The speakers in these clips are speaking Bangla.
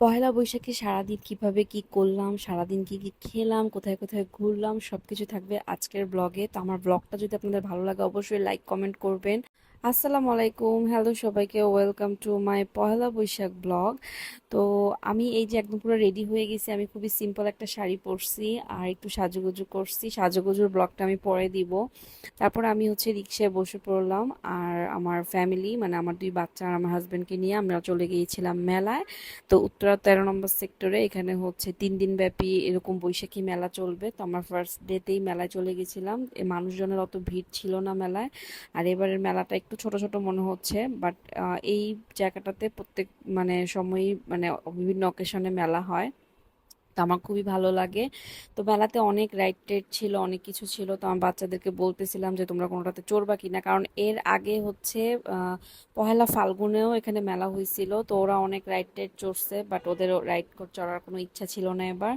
পহেলা বৈশাখে সারাদিন কীভাবে কি করলাম, সারাদিন কি কি খেলাম, কোথায় কোথায় ঘুরলাম, সবকিছু থাকবে আজকের ব্লগে তো আমার ব্লগটা যদি আপনাদের ভালো লাগে, অবশ্যই লাইক কমেন্ট করবেন। আসসালামু আলাইকুম। হ্যালো সবাইকে। Welcome to my Pohela Boishakh blog তো আমি এই যে একদম পুরো রেডি হয়ে গেছি। আমি খুবই সিম্পল একটা শাড়ি পরছি আর একটু সাজুগুজু করছি। সাজুগুজুর ব্লগটা আমি পরে দিব। তারপর আমি হচ্ছে রিক্সায় বসে পড়লাম আর আমার ফ্যামিলি মানে আমার দুই বাচ্চা আর আমার হাজব্যান্ডকে নিয়ে আমরা চলে গিয়েছিলাম মেলায়। তো উত্তরা তেরো নম্বর সেক্টরে এখানে হচ্ছে তিন দিন ব্যাপী এরকম বৈশাখী মেলা চলবে। তো আমরা ফার্স্ট ডেতেই মেলায় চলে গেছিলাম। মানুষজনের অত ভিড় ছিল না মেলায়। আর এবারের মেলাটা একটু ছোট ছোট মনে হচ্ছে বাট এই জায়গাটাতে প্রত্যেক মানে সময়ই মানে বিভিন্ন অকেশনে মেলা হয়। তো আমার খুবই ভালো লাগে। তো মেলাতে অনেক রাইড টাইড ছিল, অনেক কিছু ছিল। তো আমার বাচ্চাদেরকে বলতেছিলাম যে, তোমরা কোনোটাতে চড়বা কিনা? কারণ এর আগে হচ্ছে পহেলা ফাল্গুনেও এখানে মেলা হয়েছিল তো ওরা অনেক রাইড টাইড চড়ছে বাট ওদের রাইড চড়ার কোনো ইচ্ছা ছিল না এবার।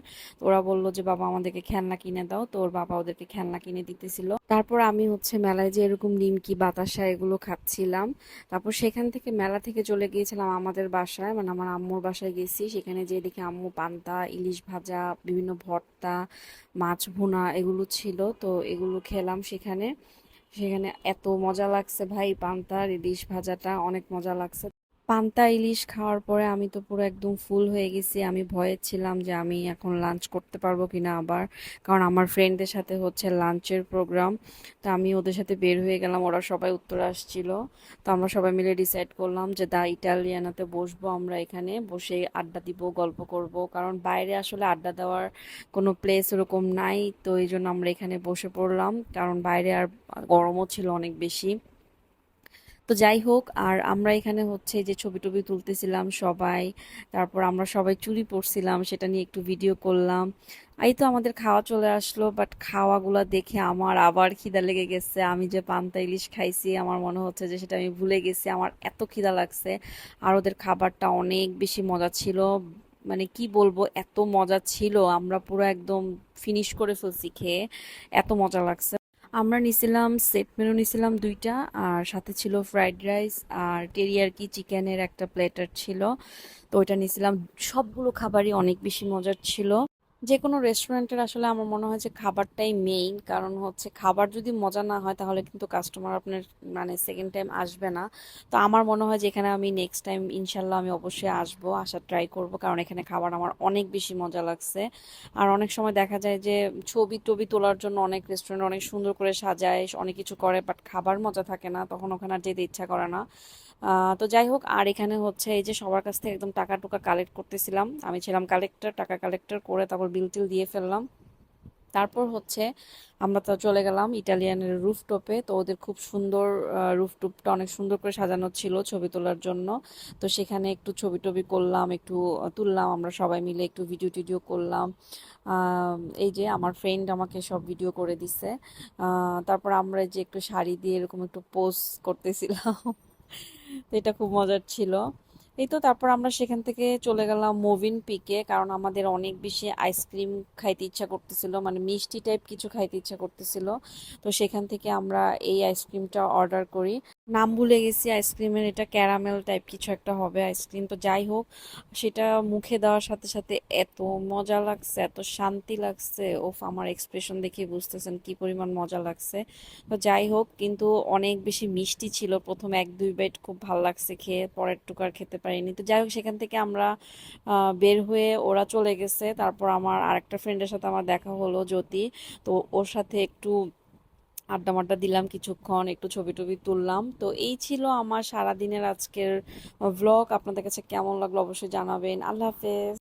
ওরা বলল যে, বাবা, আমাদেরকে খেলনা কিনে দাও। তো ওর বাবা ওদেরকে খেলনা কিনে দিতেছিল। তারপর আমি হচ্ছে মেলায় যে, এরকম নিমকি, বাতাসা এগুলো খাচ্ছিলাম। তারপর সেখান থেকে মেলা থেকে চলে গিয়েছিলাম আমাদের বাসায়। মানে আমার আম্মুর বাসায় গেছি। সেখানে যেয়ে দেখি আম্মু পান্তা, ইলিশ ভাজা, বিভিন্ন ভর্তা, মাছ ভুনা এগুলো ছিল। তো এগুলো খেলাম সেখানে। সেখানে এত মজা লাগছে ভাই, পান্তা ইলিশ ভাজাটা অনেক মজা লাগছে। পান্তা ইলিশ খাওয়ার পরে আমি তো পুরো একদম ফুল হয়ে গেছি। আমি ভয়ে ছিলাম যে আমি এখন লাঞ্চ করতে পারব কিনা আবার। কারণ আমার ফ্রেন্ডদের সাথে হচ্ছে লাঞ্চের প্রোগ্রাম তো আমি ওদের সাথে বের হয়ে গেলাম, ওরা সবাই উত্তরে আসছিল। তো আমরা সবাই মিলে ডিসাইড করলাম যে দা ইটালিয়ানাতে বসবো আমরা এখানে। বসে আড্ডা দিব, গল্প করব। কারণ বাইরে আসলে আড্ডা দেওয়ার কোনো প্লেস ওরকম নাই। তো এই জন্য আমরা এখানে বসে পড়লাম। কারণ বাইরে আর গরমও ছিল অনেক বেশি। তো যাই হোক, আর আমরা এখানে হচ্ছে যে ছবি টবি তুলতেছিলাম সবাই। তারপর আমরা সবাই চুরি পরছিলাম, সেটা নিয়ে একটু ভিডিও করলাম। এই তো আমাদের খাওয়া চলে আসলো বাট খাওয়াগুলো দেখে আমার আবার খিদা লেগে গেছে। আমি যে পান্তা ইলিশ খাইছি, আমার মনে হচ্ছে যে সেটা আমি ভুলে গেছি। আমার এত খিদা লাগছে। আর ওদের খাবারটা অনেক বেশি মজা ছিল। মানে কি বলব, এত মজা ছিল। আমরা পুরো একদম ফিনিশ করে ফেলছি খেয়ে। এত মজা লাগছে। আমরা নিছিলাম সেট মেনু নিছিলাম দুইটা, আর সাথে ছিল ফ্রাইড রাইস আর টেরিয়ারকি চিকেনের একটা প্লেটার ছিল। তো ওইটা নিছিলাম। সবগুলো খাবারই অনেক বেশি মজার ছিল। যে কোনো রেস্টুরেন্টের আসলে আমার মনে হয় যে খাবারটাই মেইন কারণ হচ্ছে খাবার যদি মজা না হয় তাহলে কিন্তু কাস্টমার আপনার মানে সেকেন্ড টাইম আসবে না। তো আমার মনে হয় যে এখানে আমি নেক্সট টাইম ইনশাল্লাহ আমি অবশ্যই আসব, আসার ট্রাই করব, কারণ এখানে খাবার আমার অনেক বেশি মজা লাগছে। আর অনেক সময় দেখা যায় যে ছবি টবি তোলার জন্য অনেক রেস্টুরেন্ট অনেক সুন্দর করে সাজায়, অনেক কিছু করে বাট খাবার মজা থাকে না, তখন ওখানে আর যেতে ইচ্ছা করে না। তো যাই হোক, আর এখানে হচ্ছে এই যে সবার কাছ থেকে একদম টাকা টুকা কালেক্ট করতেছিলাম। আমি ছিলাম কালেক্টর টাকা কালেক্টর করে তারপর বিল টিল দিয়ে ফেললাম। তারপর হচ্ছে আমরা তো চলে গেলাম ইটালিয়ানের রুফটপে তো ওদের খুব সুন্দর রুফটপটা অনেক সুন্দর করে সাজানো ছিল ছবি তোলার জন্য। তো সেখানে একটু ছবি টবি করলাম, একটু তুললাম, আমরা সবাই মিলে একটু ভিডিও টিডিও করলাম। এই যে আমার ফ্রেন্ড আমাকে সব ভিডিও করে দিছে। তারপর আমরা যে একটু শাড়ি দিয়ে এরকম একটু পোজ করতেছিলাম। এটা খুব মজার ছিল। এই তো তারপর আমরা সেখান থেকে চলে গেলাম মোভিন পিকে কারণ আমাদের অনেক বেশি আইসক্রিম খাইতে ইচ্ছা করতেছিল মানে মিষ্টি টাইপ কিছু খাইতে ইচ্ছা করতেছিল। তো সেখান থেকে আমরা এই আইসক্রিমটা অর্ডার করি। নাম ভুলে গেছি, আইসক্রিমের এটা ক্যারামেল টাইপ কিছু একটা হবে আইসক্রিম। তো যাই হোক, সেটা মুখে দেওয়ার সাথে সাথে এত মজা লাগছে, এত শান্তি লাগছে। ওফ, আমার এক্সপ্রেশন দেখে বুঝতেছেন কি পরিমাণ মজা লাগছে। তো যাই হোক, কিন্তু অনেক বেশি মিষ্টি ছিল প্রথম এক দুই বাইট খুব ভালো লাগছে খেয়ে, পরের টুকু আর খেতে পারিনি। তো যাই হোক, সেখান থেকে আমরা বের হয়ে ওরা চলে গেছে। তারপর আমার আরেকটা ফ্রেন্ডের সাথে আমার দেখা হলো, জ্যোতি। তো ওর সাথে একটু আড্ডা মাড্ডা দিলাম কিছুক্ষণ, একটু ছবি টবি তুললাম। তো এই ছিল আমার সারাদিনের আজকের ব্লগ আপনাদের কাছে কেমন লাগল অবশ্যই জানাবেন। আল্লাহ হাফেজ।